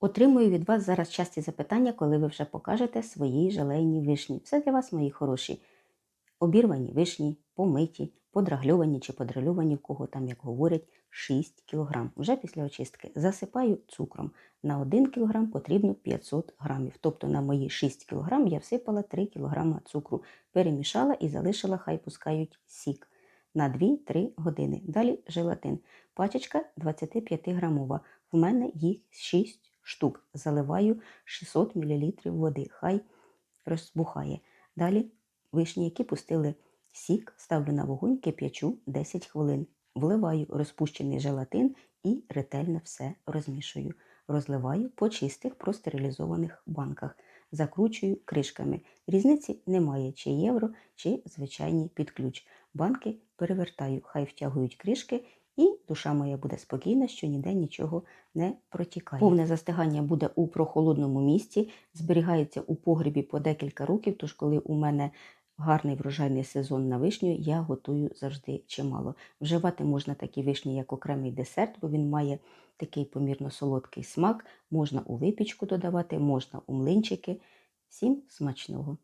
Отримую від вас зараз часті запитання, коли ви вже покажете свої желейні вишні. Все для вас, мої хороші. Обірвані вишні, помиті, подрагльовані чи подральовані, кого там, як говорять, 6 кг. Вже після очистки засипаю цукром. На 1 кг потрібно 500 грамів. Тобто на мої 6 кг я всипала 3 кг цукру, перемішала і залишила, хай пускають сік на 2-3 години. Далі желатин. Пачечка 25 грамова. В мене їх 6 штук. Заливаю 600 мл води. Хай розбухає. Далі вишні, які пустили сік, ставлю на вогонь, кип'ячу 10 хвилин. Вливаю розпущений желатин і ретельно все розмішую. Розливаю по чистих простерилізованих банках. Закручую кришками. Різниці немає, чи євро, чи звичайні під ключ. Банки перевертаю, хай втягують кришки, і душа моя буде спокійна, що ніде нічого не протікає. Повне застигання буде у прохолодному місці, зберігається у погрібі по декілька років, тож коли у мене гарний врожайний сезон на вишню, я готую завжди чимало. Вживати можна такі вишні, як окремий десерт, бо він має такий помірно солодкий смак. Можна у випічку додавати, можна у млинчики. Всім смачного!